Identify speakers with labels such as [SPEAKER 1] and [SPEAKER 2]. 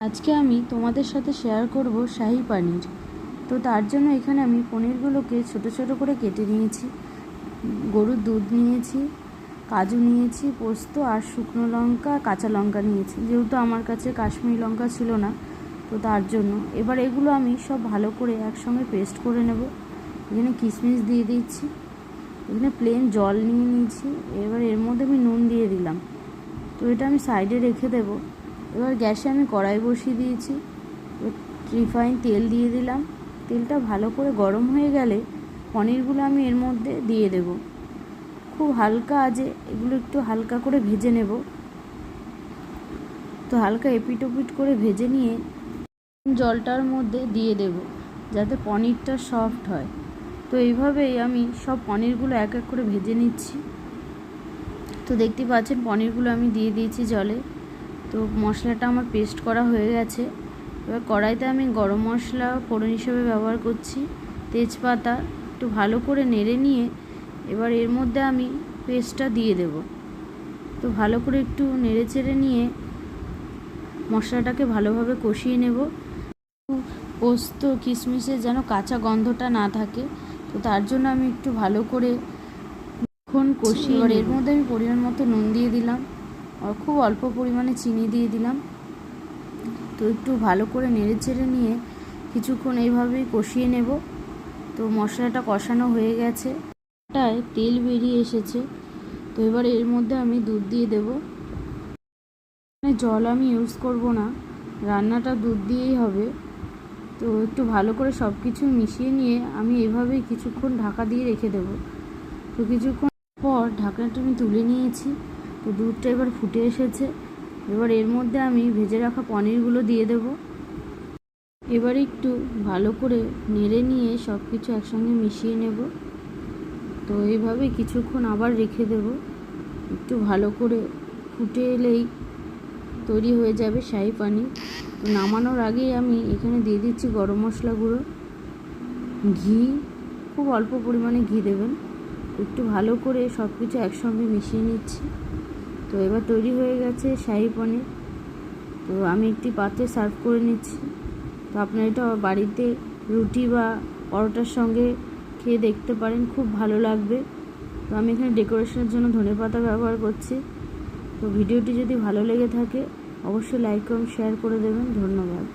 [SPEAKER 1] আজকে আমি তোমাদের সাথে শেয়ার করব শাহি পানির। তো তার জন্য এখানে আমি পনিরগুলোকে ছোট ছোট করে কেটে নিয়েছি। গরুর দুধ নিয়েছি, কাজু নিয়েছি, পোস্ত আর শুকনো লঙ্কা, কাঁচা লঙ্কা নিয়েছি। যেহেতু আমার কাছে কাশ্মীরি লঙ্কা ছিল না, তো তার জন্য। এবার এগুলো আমি সব ভালো করে একসঙ্গে পেস্ট করে নেব। এখানে কিশমিশ দিয়ে দিচ্ছি। এখানে প্লেন জল নিয়ে নিয়েছি। এবার এর মধ্যে আমি নুন দিয়ে দিলাম। তো এটা আমি সাইডে রেখে দেবো। এবার গ্যাসে আমি কড়াই বসিয়ে দিয়েছি। রিফাইন তেল দিয়ে দিলাম। তেলটা ভালো করে গরম হয়ে গেলে পনিরগুলো আমি এর মধ্যে দিয়ে দেব। খুব হালকা আজে এগুলো একটু হালকা করে ভেজে নেব। তো হালকা এপিট ওপিট করে ভেজে নিয়ে জলটার মধ্যে দিয়ে দেব যাতে পনিরটা সফট হয়। তো এইভাবেই আমি সব পনিরগুলো এক এক করে ভেজে নিচ্ছি। তো দেখতে পাচ্ছেন পনিরগুলো আমি দিয়ে দিয়েছি জলে। তো মশলাটা আমার পেস্ট করা হয়ে গেছে। এবার কড়াইতে আমি গরম মশলা ফোড়ন হিসেবে ব্যবহার করছি। তেজপাতা একটু ভালো করে নেড়ে নিয়ে এবার এর মধ্যে আমি পেস্টটা দিয়ে দেব। তো ভালো করে একটু নেড়ে চেড়ে নিয়ে মশলাটাকে ভালোভাবে কষিয়ে নেব। পোস্ত কিশমিশের যেন কাঁচা গন্ধটা না থাকে তো তার জন্য আমি একটু ভালো করে ক্ষণ কষিয়ে এর মধ্যে আমি পরিমাণ মতো নুন দিয়ে দিলাম। খুব অল্প পরিমাণে চিনি দিয়ে দিলাম। তো একটু ভালো করে নেড়ে চেড়ে নিয়ে কিছুক্ষণ এইভাবেই কষিয়ে নেব। তো মশলাটা কষানো হয়ে গেছে। টায় তেল বেরিয়ে এসেছে। তো এবার এর মধ্যে আমি দুধ দিয়ে দেব। জল আমি ইউজ করব না। রান্নাটা দুধ দিয়েই হবে। তো একটু ভালো করে সব কিছু মিশিয়ে নিয়ে আমি এভাবেই কিছুক্ষণ ঢাকা দিয়ে রেখে দেব। তো কিছুক্ষণ পর ঢাকনাটা আমি তুলে নিয়েছি। তো দুধটা এবার ফুটে এসেছে। এবার এর মধ্যে আমি ভেজে রাখা পনিরগুলো দিয়ে দেব। এবার একটু ভালো করে নেড়ে নিয়ে সব কিছু একসঙ্গে মিশিয়ে নেব। তো এইভাবে কিছুক্ষণ আবার রেখে দেব। একটু ভালো করে ফুটে এলেই তৈরি হয়ে যাবে শাহি পানির। তো নামানোর আগেই আমি এখানে দিয়ে দিচ্ছি গরম মশলা গুঁড়ো। ঘি, খুব অল্প পরিমাণে ঘি দেবেন। একটু ভালো করে সব কিছু একসঙ্গে মিশিয়ে নিচ্ছি। তো এবার তৈরি হয়ে গেছে শাহি পনির। তো আমি একটি পাত্রে সার্ভ করে নিচ্ছি। তো আপনারা এটা বাড়িতে রুটি বা পরোটার সঙ্গে খেয়ে দেখতে পারেন, খুব ভালো লাগবে। তো আমি এখানে ডেকোরেশনের জন্য ধনে পাতা ব্যবহার করছি। তো ভিডিওটি যদি ভালো লেগে থাকে, অবশ্যই লাইক এবং শেয়ার করে দেবেন। ধন্যবাদ।